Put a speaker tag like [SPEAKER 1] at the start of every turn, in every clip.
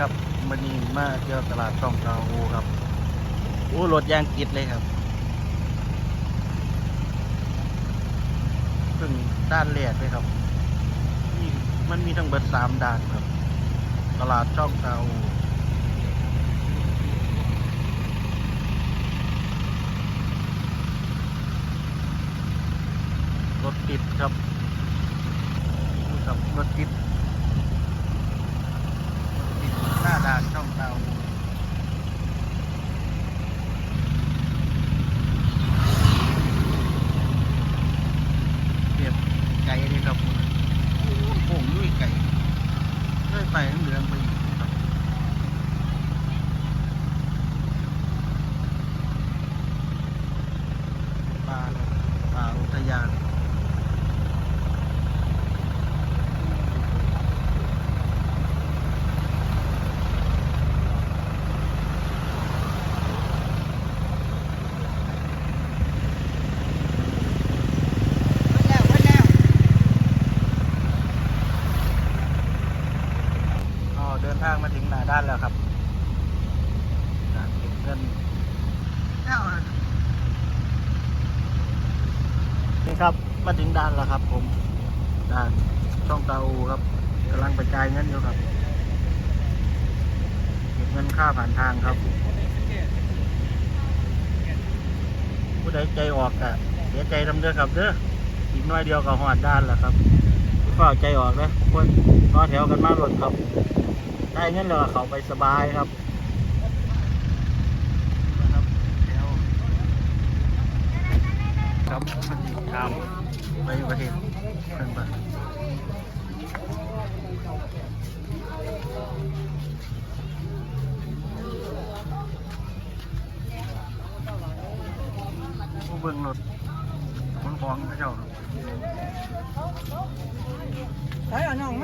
[SPEAKER 1] ครับมันนี้มาเที่ยวตลาดช่องเตาโอครับโอ้รถยางกิดเลยครับเพิ่งด้านแรกเลยครับนี่มันมีทั้งเบิดสามด้านครับ ตลาดช่องเตาโอรถติดครับครับรถติด หน้าด่าน ช่องเตาเรียบไก่เลยครับโป่งลุยไก่เลื่อยไปเหลืองไปอีกครับปลาเลยปลาอุทยาน อ๋อเดินทางมาถึงหน้า ด้านแล้วครับด่านเก็บเงินนี่ครับ มาถึงด้านแล้วครับ ผมด่านช่องเตาอูครับกำลังไปจ่ายเงินอยู่ครับ เก็บเงินค่าผ่านทางครับ ผู้ใดใจออกอะเสียใจทำเด้อครับเด้ออีกน้อยเดียวก็หอดด้านแล้วครับก็ใจออกนะคนรอแถวกันมารถครับ ได้เงินแล้วก็เขาไปสบายครับนะครับแถวครับตามไปประเทศเพิ่นไปผู้เบิ่งรถคนของพระเจ้าครับ
[SPEAKER 2] ใช้อันน้อง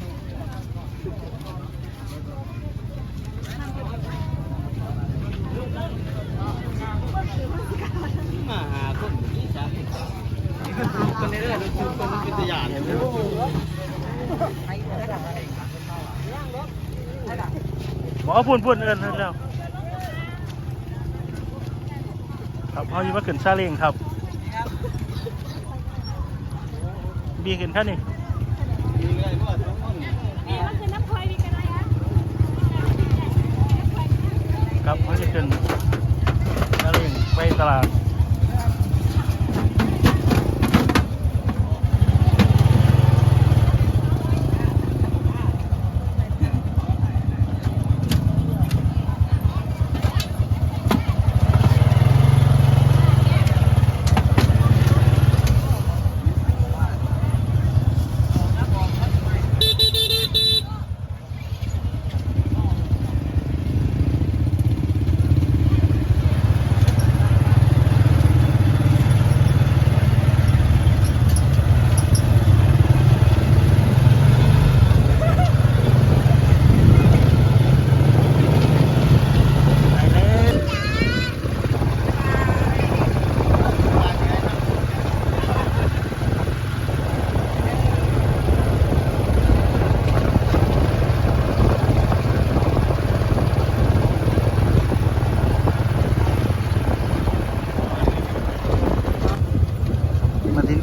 [SPEAKER 2] มาอะไรบอก
[SPEAKER 3] มาหาคนที่สามสิบนี่ก็คือคนในเรื่องคือคนเป็นตัวอย่างเนี่ย
[SPEAKER 1] บอกว่าพูนพูนเอินเอิ้นแล้วครับเขาอยู่มาขึ้นซาเล้งครับ บีขึ้นท่านนี่
[SPEAKER 3] มีอะไรก็ต้องต้อง
[SPEAKER 4] นี่มันคือน้ำพลอยมีกันอะไรคะ
[SPEAKER 1] ครับเขาจะขึ้นซาเล้งไป ตลาด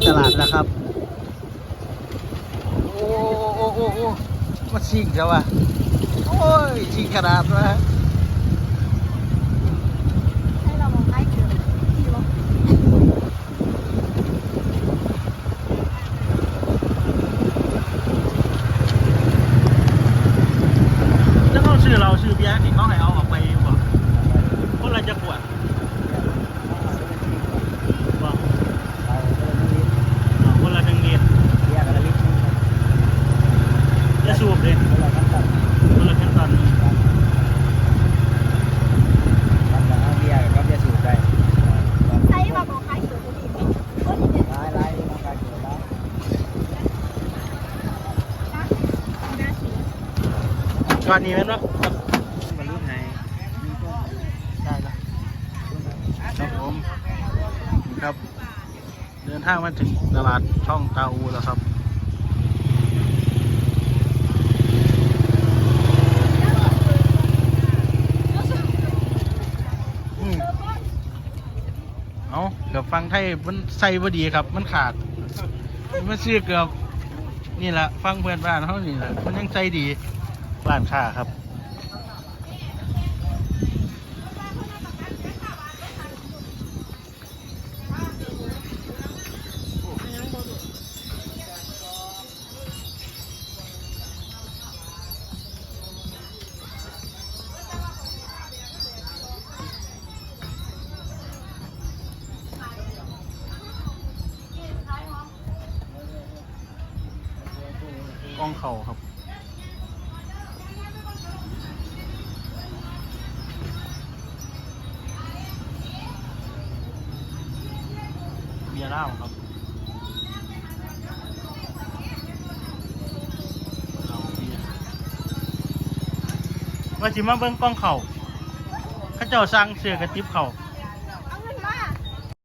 [SPEAKER 1] ไปเลย มาถึงตลาดแล้วครับ โอ้โอ้โอ้โอ้มาชิงเจ้าวะโอ้ยชิงขนาดวะ
[SPEAKER 4] ให้เรามองให้เกินที่บอก
[SPEAKER 1] แล้วเขาชื่อเราชื่อเบียร์นี่เขาให้เอาออกไปอยู่บ่คนละจะขวด ช็อตนี้
[SPEAKER 2] แม่
[SPEAKER 4] น
[SPEAKER 1] บ่
[SPEAKER 2] มันรูปไห
[SPEAKER 1] ได้แล้วครับผมครับ เดินทางมาถึงตลาดช่องตาอูแล้วครับเอาเกือบฟังไทยมันใส่พอดีครับ มันขาด มันซื้อเกือบ นี่แหละฟังเพื่อนบ้านเขานี่แหละมันยังใจดี ร้านค้าครับ กล้องเข่าครับ เราครับเหล้าเบียร์ว่าจิมาเบิ้งกล้องเขาเขาเจ้าสร้างเสือกระติบเขา